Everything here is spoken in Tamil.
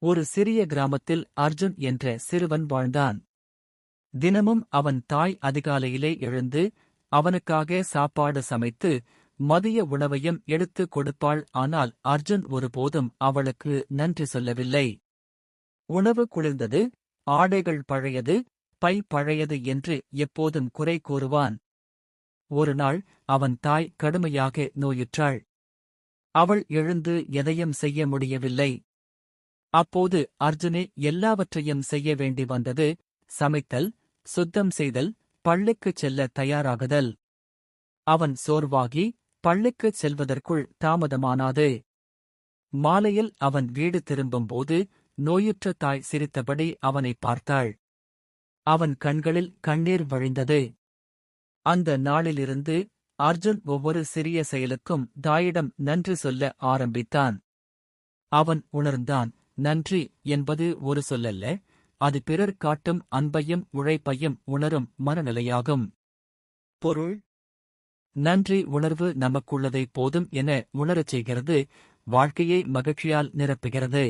ஒரு சிறிய கிராமத்தில் அர்ஜுன் என்ற சிறுவன் வாழ்ந்தான். தினமும் அவன் தாய் அதிகாலையிலே எழுந்து அவனுக்காக சாப்பாடு சமைத்து மதிய உணவையும் எடுத்துக் கொடுப்பாள். ஆனால் அர்ஜுன் ஒருபோதும் அவளுக்கு நன்றி சொல்லவில்லை. உணவு குளிர்ந்தது ஆடைகள் பழையது பை பழையது என்று எப்போதும் குறை கூறுவான். ஒரு நாள் அவன் தாய் கடுமையாக நோயுற்றாள். அவள் எழுந்து எதையும் செய்ய முடியவில்லை. அப்போது அர்ஜுனே எல்லாவற்றையும் செய்ய வேண்டி வந்தது. சமைத்தல் சுத்தம் செய்தல் பள்ளிக்குச் செல்ல தயாராகுதல். அவன் சோர்வாகி பள்ளிக்குச் செல்வதற்குள் தாமதமானாது. மாலையில் அவன் வீடு திரும்பும்போது நோயுற்ற தாய் சிரித்தபடி அவனை பார்த்தாள். அவன் கண்களில் கண்ணீர் வழிந்தது. அந்த நாளிலிருந்து அர்ஜுன் ஒவ்வொரு சிறிய செயலுக்கும் தாயிடம் நன்றி சொல்ல ஆரம்பித்தான். அவன் உணர்ந்தான். நன்றி என்பது ஒரு சொல்லல்ல. அது பிறர் காட்டும் அன்பையும் உழைப்பையும் உணரும் மனநிலையாகும். பொருள். நன்றி உணர்வு நமக்குள்ளதை போதும் என உணரச் செய்கிறது வாழ்க்கையை மகிழ்ச்சியால் நிரப்புகிறது.